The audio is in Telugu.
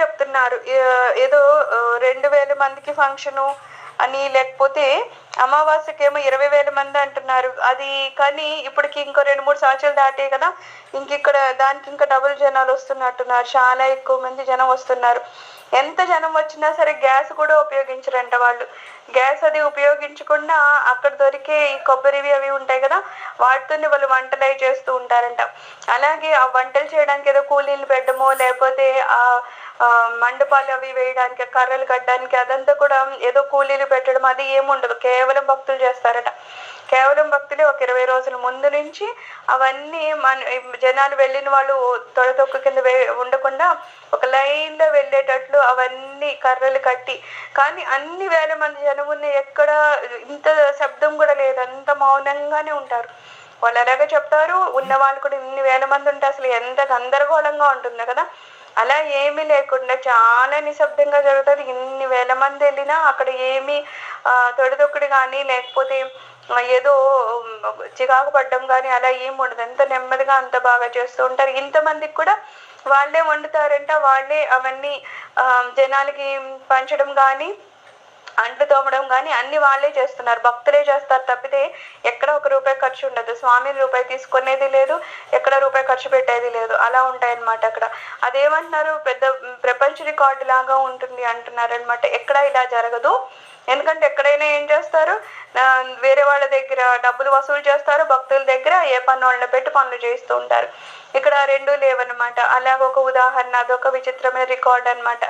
చెప్తున్నారు. ఏదో రెండు వేల మందికి ఫంక్షను అని లేకపోతే అమావాస్యకేమో ఇరవై వేల మంది అంటున్నారు. అది కానీ ఇప్పటికి ఇంకో రెండు మూడు సంవత్సరాలు దాటే కదా ఇంక ఇక్కడ దానికి ఇంకా డబుల్ జనాలు వస్తున్నట్టున్నారు. చాలా ఎక్కువ మంది జనం వస్తున్నారు. ఎంత జనం వచ్చినా సరే గ్యాస్ కూడా ఉపయోగించరంట వాళ్ళు. గ్యాస్ అది ఉపయోగించకుండా అక్కడ దొరికే ఈ కొబ్బరివి అవి ఉంటాయి కదా వాటితోనే వాళ్ళు వంటలు అవి చేస్తూ ఉంటారంట. అలాగే ఆ వంటలు చేయడానికి ఏదో కూలీలు పెట్టడమో లేకపోతే ఆ మండపాలు అవి వేయడానికి కర్రలు కట్టడానికి అదంతా కూడా ఏదో కూలీలు పెట్టడం అది ఏముండదు. కేవలం కేవలం భక్తులు చేస్తారట. కేవలం భక్తులే ఒక ఇరవై రోజుల ముందు నుంచి అవన్నీ మన జనాలు వెళ్ళిన వాళ్ళు తొడతొక్క కింద వే- ఉండకుండా ఒక లైన్లో వెళ్ళేటట్లు అవన్నీ కర్రలు కట్టి కానీ అన్ని వేల మంది జనం ఉన్న ఎక్కడ ఇంత శబ్దం కూడా లేదు. అంత మౌనంగానే ఉంటారు. వాళ్ళు అలాగే చెప్తారు. ఉన్న వాళ్ళు కూడా ఇన్ని వేల మంది ఉంటే అసలు ఎంత గందరగోళంగా ఉంటుంది కదా. అలా ఏమీ లేకుండా చాలా నిశ్శబ్దంగా జరుగుతుంది. ఇన్ని వేల మంది వెళ్ళినా అక్కడ ఏమీ ఆ, తొడిదొక్కడి కానీ లేకపోతే ఏదో చికాకు పడ్డం కానీ అలా ఏం ఉండదు. ఎంత నెమ్మదిగా అంత బాగా చేస్తూ ఉంటారు. ఇంతమందికి కూడా వాళ్ళే వండుతారంట. వాళ్ళే అవన్నీ జనాలకి పంచడం కానీ అంట్లు తోమడం కానీ అన్ని వాళ్ళే చేస్తున్నారు. భక్తులే చేస్తారు తప్పితే ఎక్కడ ఒక రూపాయి ఖర్చు ఉండదు. స్వామిని రూపాయి తీసుకునేది లేదు ఎక్కడ రూపాయి ఖర్చు పెట్టేది లేదు. అలా ఉంటాయి అన్నమాట అక్కడ. అదేమంటున్నారు? పెద్ద ప్రపంచ రికార్డు లాగా ఉంటుంది అంటున్నారు అనమాట ఎక్కడ ఇలా జరగదు. ఎందుకంటే ఎక్కడైనా ఏం చేస్తారు? వేరే వాళ్ళ దగ్గర డబ్బులు వసూలు చేస్తారు. భక్తుల దగ్గర ఏ పన్ను వాళ్ళని పెట్టి పనులు చేస్తూ ఉంటారు. ఇక్కడ రెండు లేవన్నమాట. అలాగ ఒక ఉదాహరణ అదొక విచిత్రమైన రికార్డ్ అన్నమాట